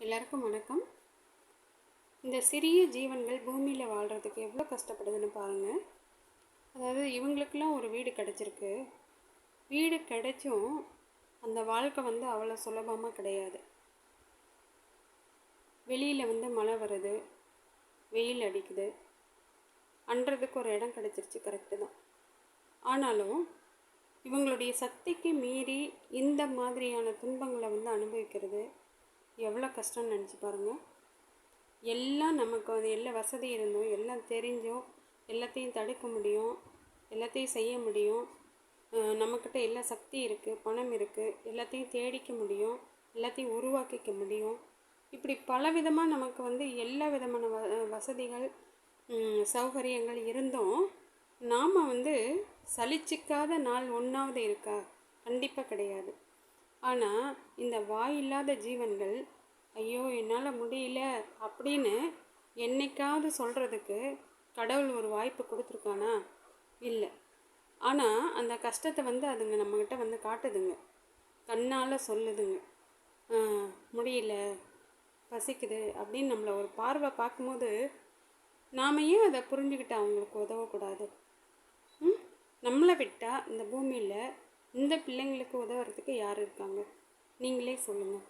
எல்லாருக்கும் வணக்கம். இந்த சிறிய ஜீவன்கள் பூமியில் வாழ்கிறதுக்கு எவ்வளோ கஷ்டப்படுதுன்னு பாருங்கள் அதாவது இவங்களுக்கெல்லாம் ஒரு வீடு கிடச்சிருக்கு. வீடு கிடைச்சும் அந்த வாழ்க்கை வந்து அவ்வளோ சுலபமாக கிடையாது. வெளியில் வந்து மழை வருது வெயில் அடிக்குது. அன்றதுக்கு ஒரு இடம் கிடச்சிருச்சு கரெக்டு தான். ஆனாலும் இவங்களுடைய சக்திக்கு மீறி இந்த மாதிரியான துன்பங்களை வந்து அனுபவிக்கிறது எவ்வளோ கஷ்டம்னு நினச்சி பாருங்கள் எல்லாம் நமக்கு அது எல்லா வசதி இருந்தோம் எல்லாம் தெரிஞ்சும் எல்லாத்தையும் தடுக்க முடியும் எல்லாத்தையும் செய்ய முடியும். நம்மக்கிட்ட எல்லா சக்தி இருக்குது பணம் இருக்குது எல்லாத்தையும் தேடிக்க முடியும் எல்லாத்தையும் உருவாக்கிக்க முடியும். இப்படி பல விதமாக நமக்கு வந்து எல்லா விதமான வ வசதிகள் சௌகரியங்கள் இருந்தும் நாம் வந்து சலிச்சிக்காத நாள் ஒன்றாவது இருக்கா? கண்டிப்பாக கிடையாது. ஆனால் இந்த வாயில்லாத ஜீவன்கள் ஐயோ என்னால் முடியல அப்படின்னு என்னைக்காவது சொல்கிறதுக்கு கடவுள் ஒரு வாய்ப்பு கொடுத்துருக்கானா? இல்லை. ஆனால் அந்த கஷ்டத்தை வந்து அதுங்க நம்மக்கிட்ட வந்து காட்டுதுங்க. கண்ணால் சொல்லுதுங்க. முடியல பசிக்குது அப்படின்னு நம்மளை ஒரு பார்வை பார்க்கும்போது நாம் ஏன் அதை புரிஞ்சுக்கிட்டு அவங்களுக்கு உதவக்கூடாது? நம்மளை விட்டால் இந்த பூமியில் இந்த பிள்ளைங்களுக்கு உதவுறதுக்கு யார் இருக்காங்க? நீங்களே சொல்லுங்கள்